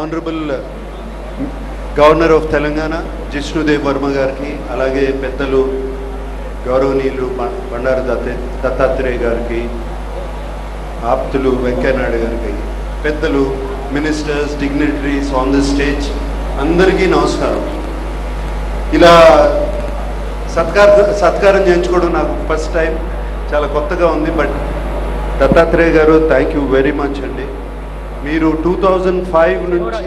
Honourable governor of Telangana Jishnu Dev Varma గారికి అలాగే పెద్దలు గౌరవనీయులు బండారు దత్తే దత్తాత్రేయ గారికి ఆప్తులు వెంకయ్యనాయుడు గారికి పెద్దలు ministers dignitaries on the stage అందరికీ నమస్కారం. ఇలా సత్కార సత్కారం చేయించుకోవడం నాకు ఫస్ట్ టైం చాలా కొత్తగా ఉంది బట్ దత్తాత్రేయ గారు థ్యాంక్ యూ వెరీ మచ్ అండి. మీరు టూ థౌజండ్ ఫైవ్ నుంచి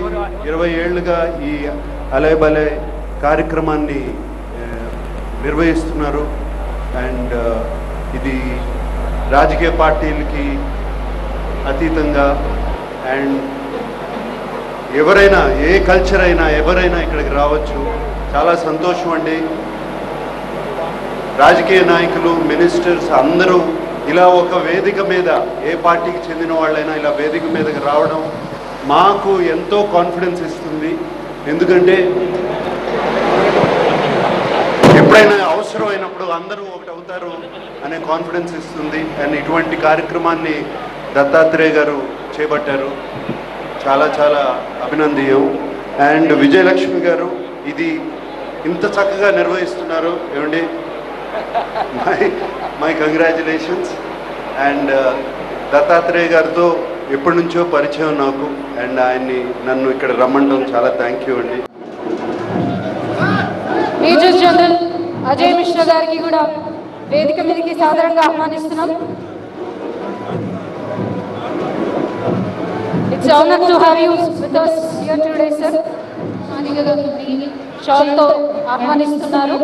ఇరవై ఏళ్ళుగా ఈ అలయ బలే కార్యక్రమాన్ని నిర్వహిస్తున్నారు. అండ్ ఇది రాజకీయ పార్టీలకి అతీతంగా. అండ్ ఎవరైనా ఏ కల్చర్ అయినా ఎవరైనా ఇక్కడికి రావచ్చు. చాలా సంతోషం అండి. రాజకీయ నాయకులు మినిస్టర్స్ అందరూ ఇలా ఒక వేదిక మీద ఏ పార్టీకి చెందిన వాళ్ళైనా ఇలా వేదిక మీదకి రావడం మాకు ఎంతో కాన్ఫిడెన్స్ ఇస్తుంది. ఎందుకంటే ఎప్పుడైనా అవసరం అయినప్పుడు అందరూ ఒకటి అవుతారు అనే కాన్ఫిడెన్స్ ఇస్తుంది. అండ్ ఇటువంటి కార్యక్రమాన్ని దత్తాత్రేయ గారు చేపట్టారు. చాలా చాలా అభినందీయం అండ్ విజయలక్ష్మి గారు ఇది ఇంత చక్కగా నిర్వహిస్తున్నారు. ఏమండి? My my congratulations and Dattatreya గారితో ఎప్పటి నుంచో పరిచయం నాకు. అండ్ ఆయన్ని నన్ను ఇక్కడ రమ్మంటాం చాలా థ్యాంక్ యూ అండి. మేజర్ జనరల్ అజయ్ మిశ్రా గారికి కూడా వేదిక మీదకి సాధారణంగా ఆహ్వానిస్తున్నాం. It's honour to have you with us here today sir. షాల్తో ఆహ్వానిస్తున్నారు.